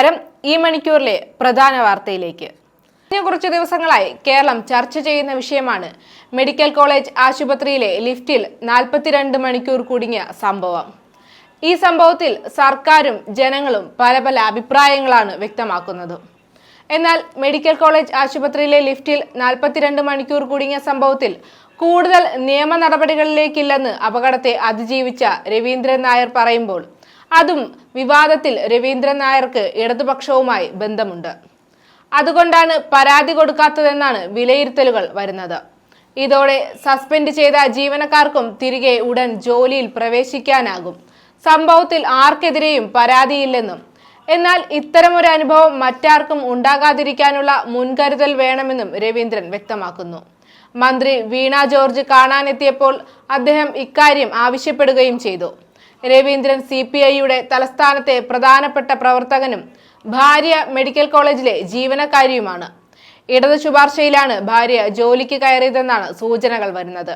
നമസ്കാരം ഈ മണിക്കൂറിലെ പ്രധാന വാർത്തയിലേക്ക്. കഴിഞ്ഞ കുറച്ച് ദിവസങ്ങളായി കേരളം ചർച്ച ചെയ്യുന്ന വിഷയമാണ് മെഡിക്കൽ കോളേജ് ആശുപത്രിയിലെ ലിഫ്റ്റിൽ നാൽപ്പത്തിരണ്ട് മണിക്കൂർ കുടുങ്ങിയ സംഭവം. ഈ സംഭവത്തിൽ സർക്കാരും ജനങ്ങളും പല പല അഭിപ്രായങ്ങളാണ് വ്യക്തമാക്കുന്നത്. എന്നാൽ മെഡിക്കൽ കോളേജ് ആശുപത്രിയിലെ ലിഫ്റ്റിൽ നാൽപ്പത്തിരണ്ട് മണിക്കൂർ കുടുങ്ങിയ സംഭവത്തിൽ കൂടുതൽ നിയമ നടപടികളിലേക്കില്ലെന്ന് അപകടത്തെ അതിജീവിച്ച രവീന്ദ്രൻ നായർ പറയുമ്പോൾ അതും വിവാദത്തിൽ രവീന്ദ്രൻ നായർക്ക് ഇടതുപക്ഷവുമായി ബന്ധമുണ്ട്. അതുകൊണ്ടാണ് പരാതി കൊടുക്കാത്തതെന്നാണ് വിലയിരുത്തലുകൾ വരുന്നത്. ഇതോടെ സസ്പെൻഡ് ചെയ്ത ജീവനക്കാർക്കും തിരികെ ഉടൻ ജോലിയിൽ പ്രവേശിക്കാനാകും. സംഭവത്തിൽ ആർക്കെതിരെയും പരാതിയില്ലെന്നും എന്നാൽ ഇത്തരമൊരു അനുഭവം മറ്റാർക്കും ഉണ്ടാകാതിരിക്കാനുള്ള മുൻകരുതൽ വേണമെന്നും രവീന്ദ്രൻ വ്യക്തമാക്കുന്നു. മന്ത്രി വീണ ജോർജ് കാണാനെത്തിയപ്പോൾ അദ്ദേഹം ഇക്കാര്യം ആവശ്യപ്പെടുകയും ചെയ്തു. രവീന്ദ്രൻ സി പി ഐയുടെ തലസ്ഥാനത്തെ പ്രധാനപ്പെട്ട പ്രവർത്തകനും ഭാര്യ മെഡിക്കൽ കോളേജിലെ ജീവനക്കാരിയുമാണ്. ഇടതു ശുപാർശയിലാണ് ഭാര്യ ജോലിക്ക് കയറിയതെന്നാണ് സൂചനകൾ വരുന്നത്.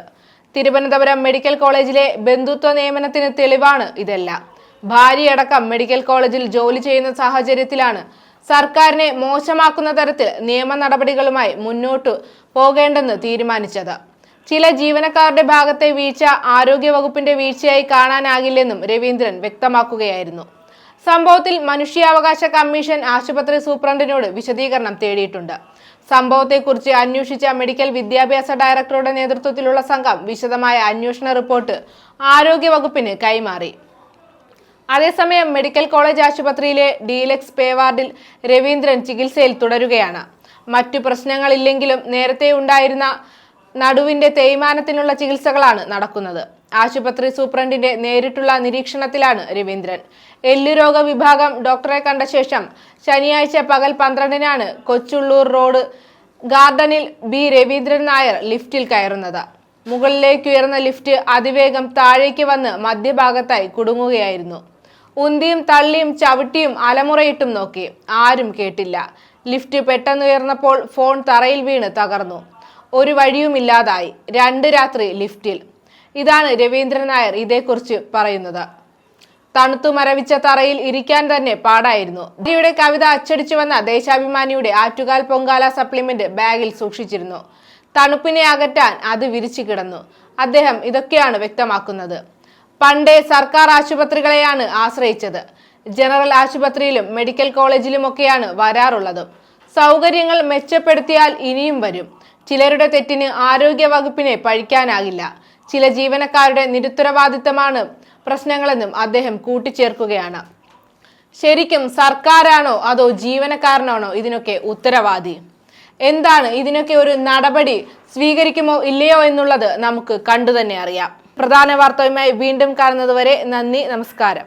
തിരുവനന്തപുരം മെഡിക്കൽ കോളേജിലെ ബന്ധുത്വ നിയമനത്തിന് തെളിവാണ് ഇതെല്ലാം. ഭാര്യയടക്കം മെഡിക്കൽ കോളേജിൽ ജോലി ചെയ്യുന്ന സാഹചര്യത്തിലാണ് സർക്കാരിനെ മോശമാക്കുന്ന തരത്തിൽ നിയമ നടപടികളുമായി മുന്നോട്ടു പോകേണ്ടെന്ന് തീരുമാനിച്ചത്. ചില ജീവനക്കാരുടെ ഭാഗത്തെ വീഴ്ച ആരോഗ്യ വകുപ്പിന്റെ വീഴ്ചയായി കാണാനാകില്ലെന്നും രവീന്ദ്രൻ വ്യക്തമാക്കുകയായിരുന്നു. സംഭവത്തിൽ മനുഷ്യാവകാശ കമ്മീഷൻ ആശുപത്രി സൂപ്രണ്ടിനോട് വിശദീകരണം തേടിയിട്ടുണ്ട്. സംഭവത്തെക്കുറിച്ച് അന്വേഷിച്ച മെഡിക്കൽ വിദ്യാഭ്യാസ ഡയറക്ടറുടെ നേതൃത്വത്തിലുള്ള സംഘം വിശദമായ അന്വേഷണ റിപ്പോർട്ട് ആരോഗ്യ ആരോഗ്യവകുപ്പിന് കൈമാറി. അതേസമയം മെഡിക്കൽ കോളേജ് ആശുപത്രിയിലെ ഡീലക്സ് പേ വാർഡിൽ രവീന്ദ്രൻ ചികിത്സയിൽ തുടരുകയാണ്. മറ്റു പ്രശ്നങ്ങളില്ലെങ്കിലും നേരത്തെ ഉണ്ടായിരുന്ന നടുവിന്റെ തേയ്മാനത്തിനുള്ള ചികിത്സകളാണ് നടക്കുന്നത്. ആശുപത്രി സൂപ്രണ്ടിന്റെ നേരിട്ടുള്ള നിരീക്ഷണത്തിലാണ് രവീന്ദ്രൻ. എല്ലുരോഗ വിഭാഗം ഡോക്ടറെ കണ്ട ശേഷം ശനിയാഴ്ച പകൽ പന്ത്രണ്ടിനാണ് കൊച്ചുള്ളൂർ റോഡ് ഗാർഡനിൽ ബി രവീന്ദ്രൻ നായർ ലിഫ്റ്റിൽ കയറുന്നത്. മുകളിലേക്ക് ഉയർന്ന ലിഫ്റ്റ് അതിവേഗം താഴേക്ക് വന്ന് മധ്യഭാഗത്തായി കുടുങ്ങുകയായിരുന്നു. ഉന്തിയും തള്ളിയും ചവിട്ടിയും അലമുറയിട്ടും നോക്കി. ആരും കേട്ടില്ല. ലിഫ്റ്റ് പെട്ടെന്നുയർന്നപ്പോൾ ഫോൺ തറയിൽ വീണ് തകർന്നു. ഒരു വഴിയുമില്ലാതായി രണ്ട് രാത്രി ലിഫ്റ്റിൽ. ഇതാണ് രവീന്ദ്രൻ നായർ ഇതേക്കുറിച്ച് പറയുന്നത്. തണുത്തു മരവിച്ച തറയിൽ ഇരിക്കാൻ തന്നെ പാടായിരുന്നു. ഇതിയുടെ കവിത അച്ചടിച്ചു വന്ന ദേശാഭിമാനിയുടെ ആറ്റുകാൽ പൊങ്കാല സപ്ലിമെന്റ് ബാഗിൽ സൂക്ഷിച്ചിരുന്നു. തണുപ്പിനെ അകറ്റാൻ അത് വിരിച്ചു കിടന്നു. അദ്ദേഹം ഇതൊക്കെയാണ് വ്യക്തമാക്കുന്നത്. പണ്ടേ സർക്കാർ ആശുപത്രികളെയാണ് ആശ്രയിച്ചത്. ജനറൽ ആശുപത്രിയിലും മെഡിക്കൽ കോളേജിലുമൊക്കെയാണ് വരാറുള്ളത്. സൗകര്യങ്ങൾ മെച്ചപ്പെടുത്തിയാൽ ഇനിയും വരും. ചിലരുടെ തെറ്റിന് ആരോഗ്യ വകുപ്പിനെ പഴിക്കാനാകില്ല. ചില ജീവനക്കാരുടെ നിരുത്തരവാദിത്തമാണ് പ്രശ്നങ്ങളെന്നും അദ്ദേഹം കൂട്ടിച്ചേർക്കുകയാണ്. ശരിക്കും സർക്കാരാണോ അതോ ജീവനക്കാരനാണോ ഇതിനൊക്കെ ഉത്തരവാദി? എന്താണ് ഇതിനൊക്കെ ഒരു നടപടി സ്വീകരിക്കുമോ ഇല്ലയോ എന്നുള്ളത് നമുക്ക് കണ്ടു തന്നെ അറിയാം. പ്രധാന വാർത്തയുമായി വീണ്ടും കാണുന്നതുവരെ നന്ദി നമസ്കാരം.